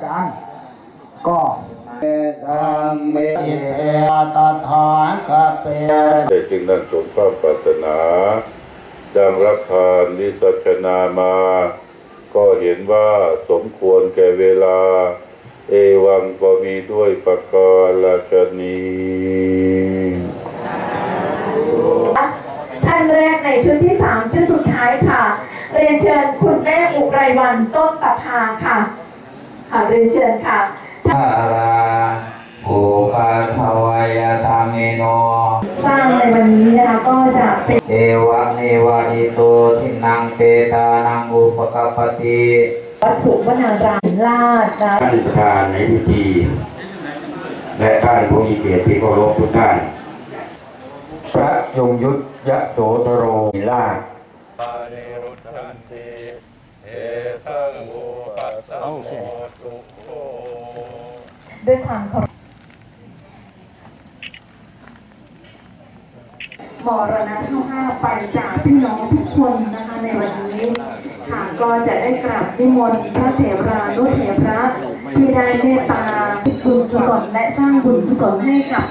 อาจารย์ก็ธรรมเมตถาคเปได้จึงนั่นสมความปรารถนาดังรับทานวิสัชนามา ก็เห็นว่าสมควรแก่เวลา เอวังก็มีด้วยประการชนีท่านแรกในชุดที่สามชุดสุดท้ายค่ะ เรียนเชิญคุณแม่อุไรวันต้นตะพาค่ะ ค่ะเรียนเชิญค่ะอาราภูปาทวายธรรมิโนสร้างในวันนี้นะคะก็จะเป็นเอวะเนวะอิโตทินังเปตานังอุปกปปติวัตถุวนารามราชนะท่านประธานในพิธีและท่านผู้มีเกียรติที่เคารพทุกท่าน พระยงยุทธยโสธโร มีลาชด้วยความเคารพมรณะเท่าห้าไปจากพี่น้องทุกคนนะคะในวันนี้ค่ะก็จะได้กราบนิมนต์พระเถรานุเถระที่ได้เมตตาบุญกุศลและสร้างบุญกุศลให้กับ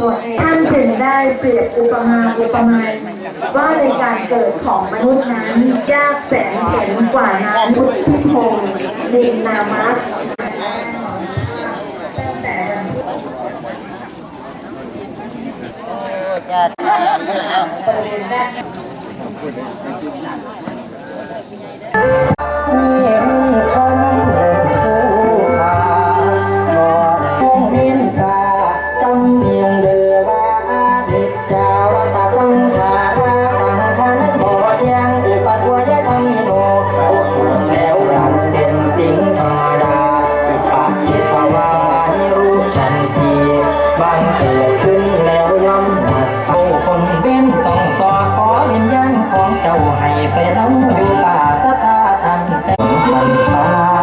ตัวเองท่านจึงได้เปรียบอุปมาอุปไมยว่า เกิดของมนุษย์นั้นยากแสนเข็ญกว่านั้นพุทธิพงศ์นินนามัสตั้งแต่วันที่บริเวณด้าน บานเกิดขึ้นแล้วย่อมหักเอาคนเป็นต้องต่อขอวิญญาณของเจ้าให้ไปน้ำอยู่ป่าสตาทันแสงมันตา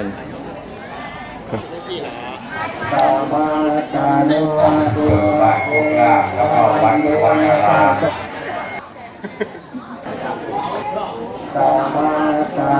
รอดเด้อว่ามาตาจานุวัตุบาทุลาแล้วก็วันวันลาตามา